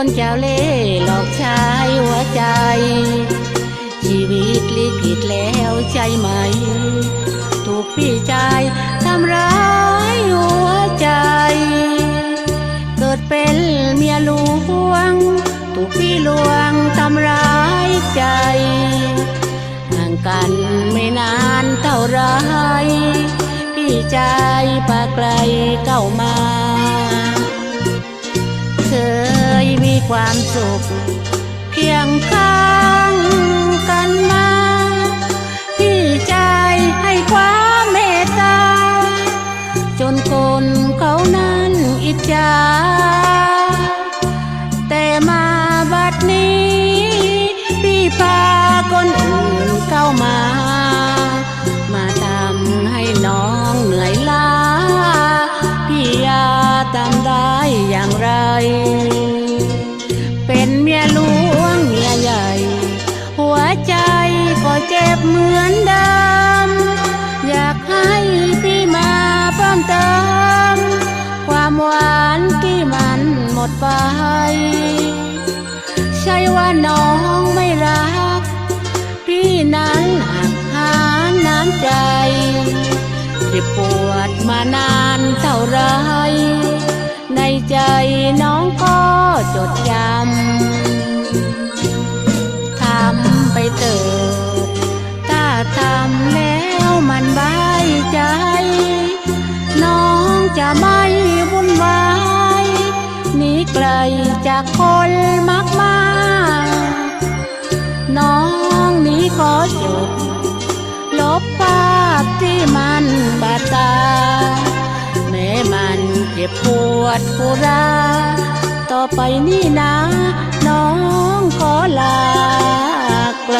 คนเจ้าเล่หลอกใช้หัวใจ ชีวิตลิขิตแล้วใช่ไหม ถูกพี่ชายทำร้ายหัวใจ เกิดเป็นเมียหลวง ถูกพี่ลวงทำร้ายใจ ห่างกันไม่นานเท่าไรพี่ชายปาไกลเข้ามา ความสุข เคียงข้างกันมาพี่ชายให้ความเมตตา จนคนเขานั้นอิจฉาแต่มาบัดนี้ พี่พาคนอื่นเข้ามา มาทำให้น้องเหนื่อยล้าพี่ยาทำได้อย่างไร เหมือนเดิม อยากให้พี่มาเพิ่มเติม ความหวานที่มันหมดไป ใช่ว่าน้องไม่รัก พี่นั้นหักหาน้ำใจเจ็บปวดมานานเท่าไร ในใจน้องก็จดจำ ทำแล้วมันบายใจ น้องจะไม่วุ่นวายหนีไกลจากคนมากมายน้องนี้ขอจบ ลบภาพที่มันบาดตา แม้มันเจ็บปวดกุราต่อไปนี่นะ น้องขอลาไกล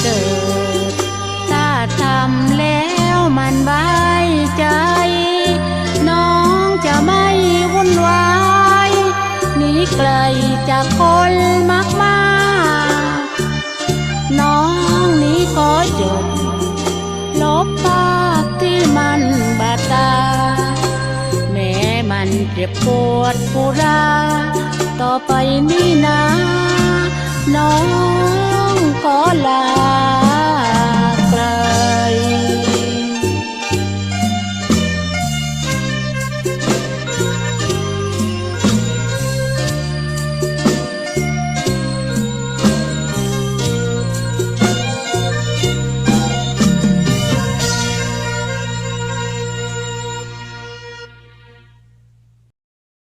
เถิด ถ้าทำแล้วมันบายใจ น้องจะไม่วุ่นวายหนีไกลจากคนมากมายน้องนี้ขอจบ ลบภาพที่มันบาดตา แม้มันเจ็บปวดปุราต่อไปนี่นะ น้อง ขอลา